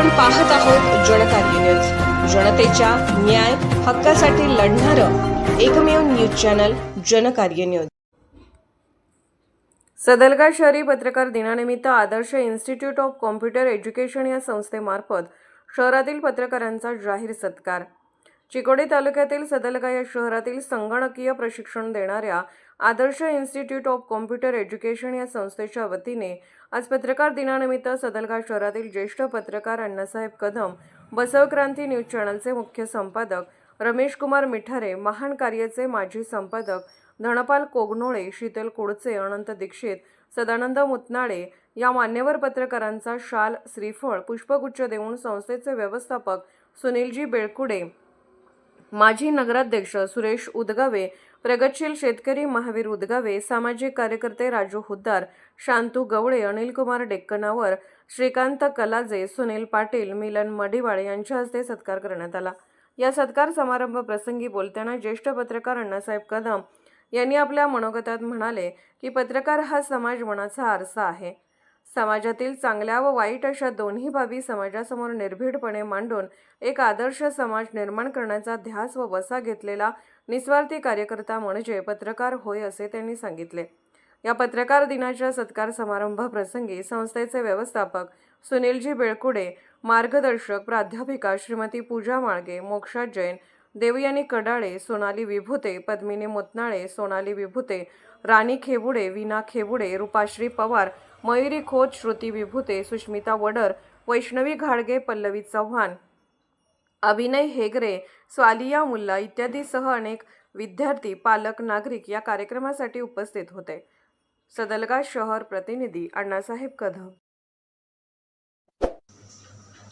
आपण पाहत आहोत जनकार्य न्यूज जनतेच्या न्याय हक्कासाठी लढणारं एकमेव news channel Jankarya news Sadalga शहरी पत्रकार दिनानिमित्त Adarsh Institute of Computer Education या संस्थेमार्फत शहरातील पत्रकारांचा जाहीर सत्कार. चिकोडी तालुक्यातील सदलगा या शहरातील संगणकीय प्रशिक्षण देणाऱ्या Adarsh Institute of Computer Education या संस्थेच्या वतीने आज पत्रकार दिनानिमित्त सदलगा शहरातील ज्येष्ठ पत्रकार अण्णासाहेब कदम बसवक्रांती न्यूज चॅनलचे मुख्य संपादक रमेश कुमार मिठारे महान कार्याचे माजी संपादक धनपाल कोगनोळे शीतल कुडचे अनंत दीक्षित सदानंद मुतनाळे या मान्यवर पत्रकारांचा शाल श्रीफळ पुष्पगुच्छ देऊन संस्थेचे व्यवस्थापक सुनीलजी बेळकुडे माजी नगराध्यक्ष सुरेश उदगावे प्रगतशील शेतकरी महावीर उदगावे सामाजिक कार्यकर्ते राजू हुद्दार शांतू गवळे अनिलकुमार डेक्कनावर श्रीकांत कलाजे सुनील पाटील मिलन मडिवाळ यांच्या हस्ते सत्कार करण्यात आला. या सत्कार समारंभ प्रसंगी बोलताना ज्येष्ठ पत्रकार अण्णासाहेब कदम यांनी आपल्या मनोगतात म्हणाले की पत्रकार हा समाज मनाचा आरसा आहे. समाजातील चांगल्या व वाईट अशा दोन्ही बाबी समाजासमोर निर्भीडपणे मांडून एक आदर्श समाज निर्माण करण्याचा ध्यास व वसा घेतलेला निस्वार्थी कार्यकर्ता म्हणजे पत्रकार होय असे त्यांनी सांगितले. या पत्रकार दिनाच्या सत्कार समारंभाप्रसंगी संस्थेचे व्यवस्थापक सुनीलजी बेळकुडे मार्गदर्शक प्राध्यापिका श्रीमती पूजा माळगे मोक्षा जैन देवयानी कडाळे सोनाली विभुते पद्मिनी मुतनाळे सोनाली विभुते राणी खेबुडे विना खेबुडे रुपाश्री पवार मयुरी खोत श्रुती विभुते सुष्मिता वडर वैष्णवी घाडगे पल्लवी चव्हाण अभिनय हेगरे स्वालिया मुल्ला इत्यादीसह अनेक विद्यार्थी पालक नागरिक या कार्यक्रमासाठी उपस्थित होते. सदलगा शहर प्रतिनिधी अण्णासाहेब कदम